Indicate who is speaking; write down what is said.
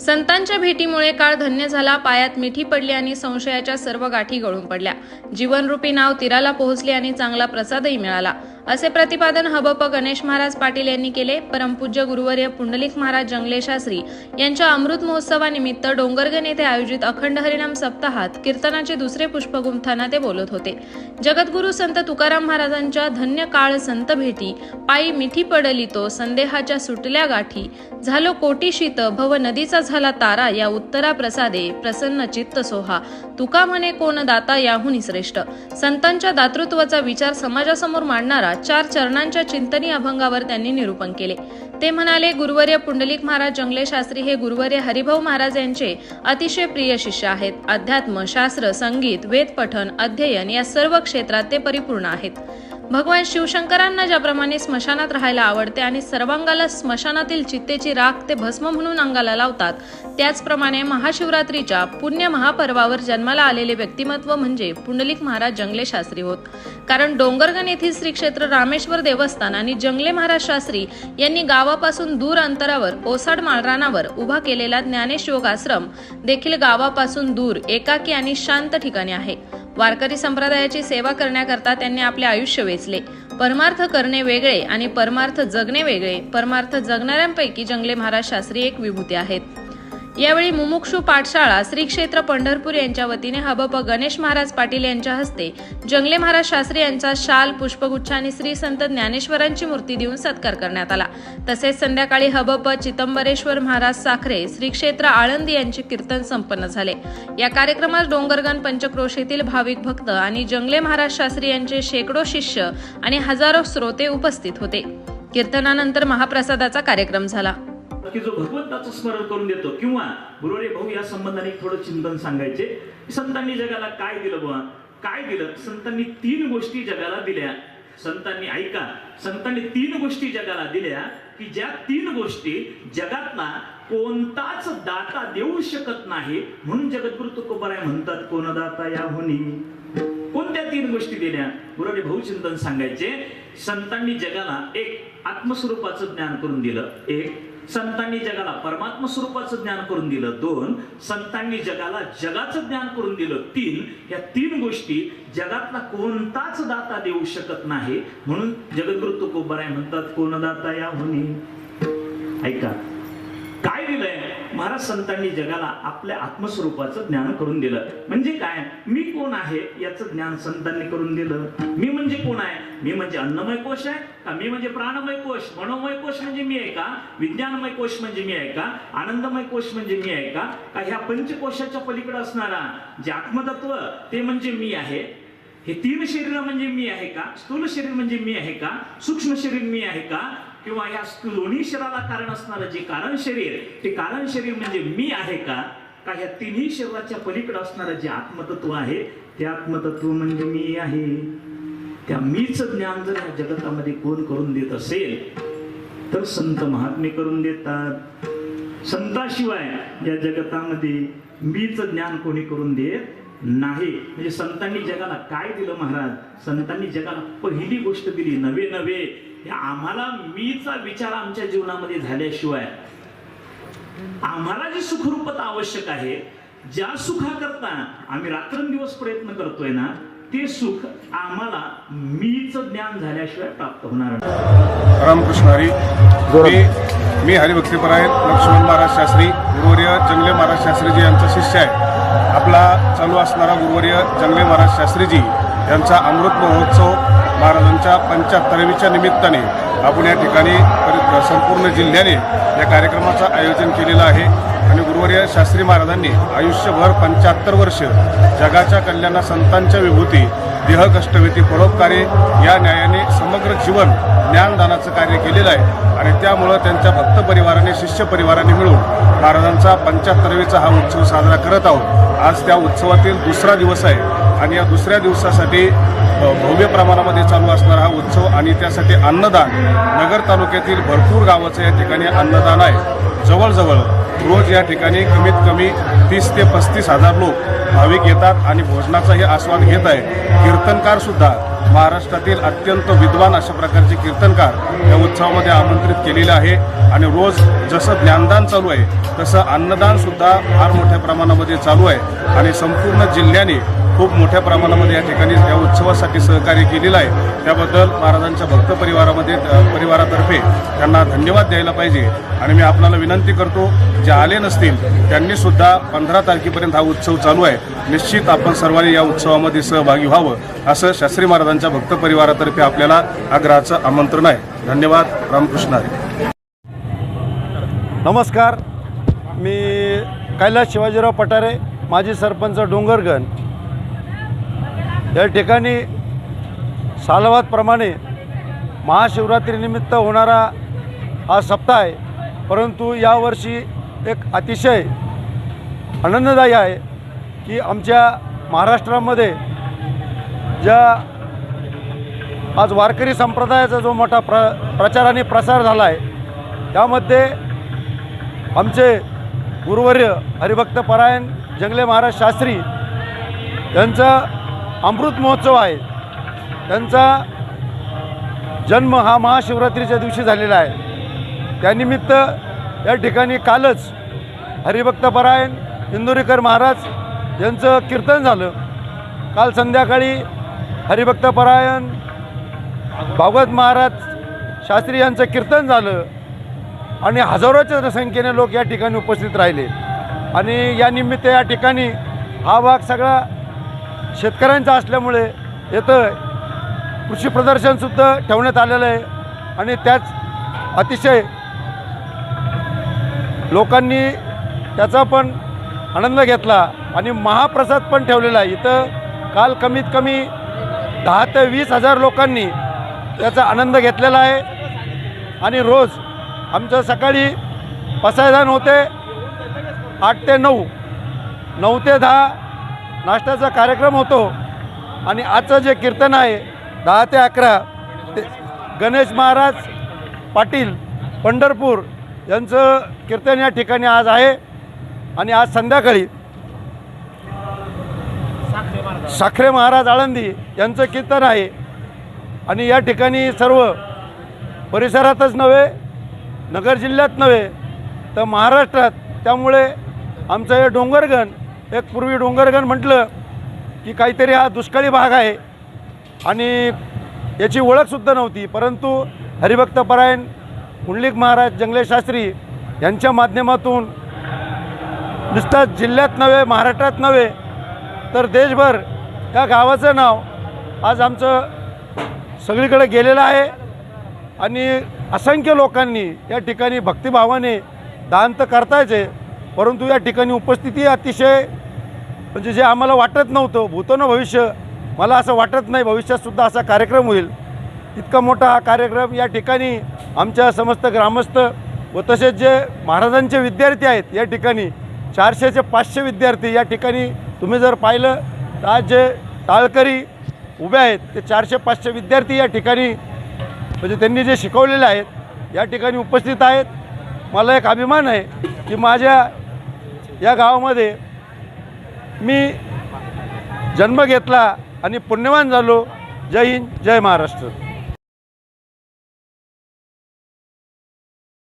Speaker 1: संतांच्या भेटीमुळे काळ धन्य झाला पायात मिठी पडली आणि संशयाच्या सर्व गाठी गळून पडल्या. जीवनरूपी नाव तीराला पोहोचले आणि चांगला प्रसादही मिळाला. असे प्रतिपादन हबप गणेश महाराज पाटील यांनी केले. परमपूज्य गुरुवर्य पुंडलिक महाराज जंगले शास्त्री यांच्या अमृत महोत्सवानिमित्त डोंगरगण येथे आयोजित अखंड हरिनाम सप्ताहात कीर्तनाचे दुसरे पुष्पगुंथाना ते बोलत होते. जगद्गुरु संत तुकाराम महाराजांच्या धन्य काळ संत भेटी पायी मिठी पडली तो संदेहाच्या सुटल्या गाठी झालो कोटी शीत भव नदीचा झाला तारा या उत्तरा प्रसादे प्रसन्न चित्त सोहा. तुका म्हणे कोण दाता याहून श्रेष्ठ. संतांच्या दातृत्वाचा विचार समाजासमोर मांडणारा चार चरणांच्या चिंतनी अभंगावर त्यांनी निरूपण केले. ते म्हणाले गुरुवर्य पुंडलिक महाराज जंगले शास्त्री हे गुरुवर्य हरिभाऊ महाराज यांचे अतिशय प्रिय शिष्य आहेत. अध्यात्म शास्त्र संगीत वेद पठण अध्ययन या सर्व क्षेत्रात ते परिपूर्ण आहेत. भगवान शिवशंकरांना ज्याप्रमाणे स्मशानात राहायला आवडते आणि सर्वांगाला स्मशानातील चित्तेची राख ते भस्म म्हणून अंगाला लावतात त्याचप्रमाणे महाशिवरात्रीच्या पुण्य महापर्वावर जन्माला आलेले व्यक्तिमत्व म्हणजे पुंडलिक महाराज जंगले शास्त्री होत. कारण डोंगरगण येथील श्री क्षेत्र रामेश्वर देवस्थान आणि जंगले महाराज शास्त्री यांनी गावापासून दूर अंतरावर ओसाड माळरानावर उभा केलेला ज्ञानेश योग आश्रम देखील गावापासून दूर एकाकी आणि शांत ठिकाणी आहे. वारकरी संप्रदायाची सेवा करण्याकरता त्यांनी आपले आयुष्य वेचले. परमार्थ करणे वेगळे आणि परमार्थ जगणे वेगळे. परमार्थ जगणाऱ्यांपैकी जंगले महाराज शास्त्री एक विभूती आहेत. यावेळी मुमुक्षू पाठशाळा श्री क्षेत्र पंढरपूर यांच्या वतीने हबप गणेश महाराज पाटील यांच्या हस्ते जंगले महाराज शास्त्री यांचा शाल पुष्पगुच्छ आणि श्री संत ज्ञानेश्वरांची मूर्ती देऊन सत्कार करण्यात आला. तसेच संध्याकाळी हबप चितंबरेश्वर महाराज साखरे श्री क्षेत्र आळंदी यांचे कीर्तन संपन्न झाले. या कार्यक्रमात डोंगरगण पंचक्रोशीतील भाविक भक्त आणि जंगले महाराज शास्त्री यांचे शेकडो शिष्य आणि हजारो श्रोते उपस्थित होते. कीर्तनानंतर महाप्रसादाचा कार्यक्रम झाला.
Speaker 2: की जो भगवंताचं स्मरण करून देतो किंवा गुरुवारी भाऊ या संबंधाने थोडं चिंतन सांगायचे. संतांनी जगाला काय दिलं बुवा? काय दिलं? संतांनी तीन गोष्टी जगाला दिल्या. संतांनी ऐका संतांनी तीन गोष्टी जगाला दिल्या की ज्या तीन गोष्टी जगातला कोणताच दाता देऊ शकत नाही म्हणून जगद्गुरु तुकोबराय म्हणतात कोण दाता या होणी कोणत्या तीन गोष्टी दिल्या? गुरुने भाऊ चिंतन सांगायचे. संतांनी जगाला एक आत्मस्वरूपाचं ज्ञान करून दिलं. एक संतांनी जगाला परमात्म स्वरूपाचं ज्ञान करून दिलं. दोन संतांनी जगाला जगाचं ज्ञान करून दिलं. तीन या तीन गोष्टी जगातला कोणताच दाता देऊ शकत नाही. म्हणून जगद्गुरु तुकोबराय म्हणतात कोण दाता या होनी ऐका. काय दिलंय महाराज संतांनी जगाला आपल्या आत्मस्वरूपाचं ज्ञान करून दिलं. म्हणजे काय? मी कोण आहे याचं ज्ञान संतांनी करून दिलं. मी म्हणजे कोण आहे? मी म्हणजे अन्नमय कोश आहे का? मी म्हणजे प्राणमय कोश? मनोमय कोश म्हणजे मी आहे का? विज्ञानमय कोश म्हणजे मी आहे का? आनंदमय कोश म्हणजे मी आहे का? का ह्या पंचकोशाच्या पलीकडे असणारा जे आत्मतत्व ते म्हणजे मी आहे? हे तीन शरीर म्हणजे मी आहे का? स्थूल शरीर म्हणजे मी आहे का? सूक्ष्म शरीर मी आहे का? किंवा या दोन्ही शरीराला कारण असणारं जे कारण शरीर ते कारण शरीर म्हणजे मी आहे का? का ह्या तिन्ही शरीराच्या पलीकडे असणारं जे आत्मतत्व आहे ते आत्मतत्व म्हणजे मी आहे. त्या मीच ज्ञान जर या जगतामध्ये कोण करून देत असेल तर संत महात्मे करून देतात. संताशिवाय या जगतामध्ये मीच ज्ञान कोणी करून देत नाही. म्हणजे संतांनी जगाला काय दिलं महाराज? संतांनी जगाला पहिली गोष्ट दिली नवे नवे. हे आम्हाला मीचा विचार आमच्या जीवनामध्ये झाल्याशिवाय आम्हाला जी सुखरूपता आवश्यक आहे ज्या सुखाकरता आम्ही रात्रंदिवस प्रयत्न करतोय ना ते सुख आम्हाला मीच ज्ञान झाल्याशिवाय प्राप्त होणार नाही.
Speaker 3: रामकृष्ण हरी. मी मी हरिभक्तीपराय लक्ष्मण महाराज शास्त्री गुरुवर्य जंगले महाराज शास्त्रीजी यांचा शिष्य आहे. आपला चालू असणारा गुरुवर्य जंगले महाराज शास्त्रीजी यांचा अमृत महोत्सव महाराजांच्या पंच्याहत्तरवीच्या निमित्ताने आपण या ठिकाणी संपूर्ण जिल्ह्याने या कार्यक्रमाचं आयोजन केलेलं आहे. आणि गुरुवर्य शास्त्री महाराजांनी आयुष्यभर पंच्याहत्तर वर्ष जगाच्या कल्याणा संतांच्या विभूती देह कष्टवेती परोपकारी या न्यायाने समग्र जीवन ज्ञानदानाचं कार्य केलेलं आहे. आणि त्यामुळं त्यांच्या भक्त परिवाराने शिष्य परिवाराने मिळून महाराजांचा पंच्याहत्तरवीचा हा उत्सव साजरा करत आहोत. आज त्या उत्सवातील दुसरा दिवस आहे आणि या दुसऱ्या दिवसासाठी भव्य प्रमाणामध्ये चालू असणारा हा उत्सव आणि त्यासाठी अन्नदान नगर तालुक्यातील भरपूर गावाचं या ठिकाणी अन्नदान आहे. जवळजवळ रोज या ठिकाणी कमीत कमी तीस ते पस्तीस हजार लोक भाविक येतात आणि भोजनाचाही आस्वाद घेत आहे कीर्तनकार सुद्धा महाराष्ट्रातील अत्यंत विद्वान अशा प्रकारचे कीर्तनकार या उत्सवामध्ये आमंत्रित केलेले आहे. आणि रोज जसं ज्ञानदान चालू आहे तसं अन्नदान सुद्धा फार मोठ्या प्रमाणामध्ये चालू आहे. आणि संपूर्ण जिल्ह्याने खूप मोठ्या प्रमाणामध्ये या ठिकाणी या उत्सवासाठी सहकार्य केलेलं आहे. त्याबद्दल महाराजांच्या भक्त परिवारामध्ये परिवारातर्फे त्यांना धन्यवाद द्यायला पाहिजे. आणि मी आपल्याला विनंती करतो जे आले नसतील त्यांनी सुद्धा पंधरा तारखेपर्यंत हा उत्सव चालू आहे. निश्चित आपण सर्वांनी या उत्सवामध्ये सहभागी व्हावं असं शास्त्री महाराजांच्या भक्त परिवारातर्फे आपल्याला आग्रहाचं आमंत्रण आहे. धन्यवाद. रामकृष्ण
Speaker 4: नमस्कार. मी कैलास शिवाजीराव पठारे माजी सरपंच डोंगरगण. या ठिकाणी सालवादप्रमाणे महाशिवरात्रीनिमित्त होणारा हा सप्ताह आहे. परंतु यावर्षी एक अतिशय आनंददायी आहे की आमच्या महाराष्ट्रामध्ये ज्या आज वारकरी संप्रदायाचा जो मोठा प्र प्रचार आणि प्रसार झाला आहे त्यामध्ये आमचे गुरुवर्य हरिभक्त परायण जंगले महाराज शास्त्री यांचा अमृत महोत्सव आहे. त्यांचा जन्म हा महाशिवरात्रीच्या दिवशी झालेला आहे. त्यानिमित्त या ठिकाणी कालच हरिभक्त परायण इंदुरीकर महाराज यांचं कीर्तन झालं. काल संध्याकाळी हरिभक्त परायण भागवत महाराज शास्त्री यांचं कीर्तन झालं आणि हजारोच्या संख्येने लोक या ठिकाणी उपस्थित राहिले. आणि या निमित्त या ठिकाणी हा भाग सगळा शेतकऱ्यांचा असल्यामुळे इथं कृषी प्रदर्शनसुद्धा ठेवण्यात आलेलं आहे. आणि त्याच अतिशय लोकांनी त्याचा पण आनंद घेतला आणि महाप्रसाद पण ठेवलेला आहे. इथं काल कमीत कमी दहा ते वीस हजार लोकांनी त्याचा आनंद घेतलेला आहे. आणि रोज आमचं सकाळी पसायदान होते आठ ते नऊ नऊ ते दहा नाश्त्याचा कार्यक्रम होतो आणि आजचं जे कीर्तन आहे दहा ते अकरा ते गणेश महाराज पाटील पंढरपूर यांचं कीर्तन या ठिकाणी आज आहे. आणि आज संध्याकाळी साखरे महाराज आळंदी यांचं कीर्तन आहे. आणि या ठिकाणी सर्व परिसरातच नव्हे नगर जिल्ह्यात नव्हे तर महाराष्ट्रात. त्यामुळे आमचं हे डोंगरगण एक पूर्वी डोंगरगण म्हटलं की काहीतरी हा दुष्काळी भाग आहे. आणि याची ओळखसुद्धा नव्हती. परंतु हरिभक्त परायण पुंडलिक महाराज जंगले शास्त्री यांच्या माध्यमातून नुसतं जिल्ह्यात नव्हे महाराष्ट्रात नव्हे तर देशभर या गावाचं नाव आज आमचं सगळीकडे गेलेलं आहे. आणि असंख्य लोकांनी या ठिकाणी भक्तिभावाने दान तर करतायचे परंतु या ठिकाणी उपस्थिती अतिशय म्हणजे जे आम्हाला वाटत नव्हतं भूतोनं भविष्य मला असं वाटत नाही भविष्यातसुद्धा असा कार्यक्रम होईल. इतका मोठा हा कार्यक्रम या ठिकाणी आमच्या समस्त ग्रामस्थ व तसेच जे महाराजांचे विद्यार्थी आहेत या ठिकाणी चारशेचे पाचशे विद्यार्थी या ठिकाणी तुम्ही जर पाहिलं तर आज जे टाळकरी उभे आहेत ते चारशे पाचशे विद्यार्थी या ठिकाणी म्हणजे त्यांनी जे शिकवलेले आहेत या ठिकाणी उपस्थित आहेत. मला एक अभिमान आहे की माझ्या या गावामध्ये मी जन्म घेतला आणि पुण्यवान झालो. जय हिंद जय महाराष्ट्र.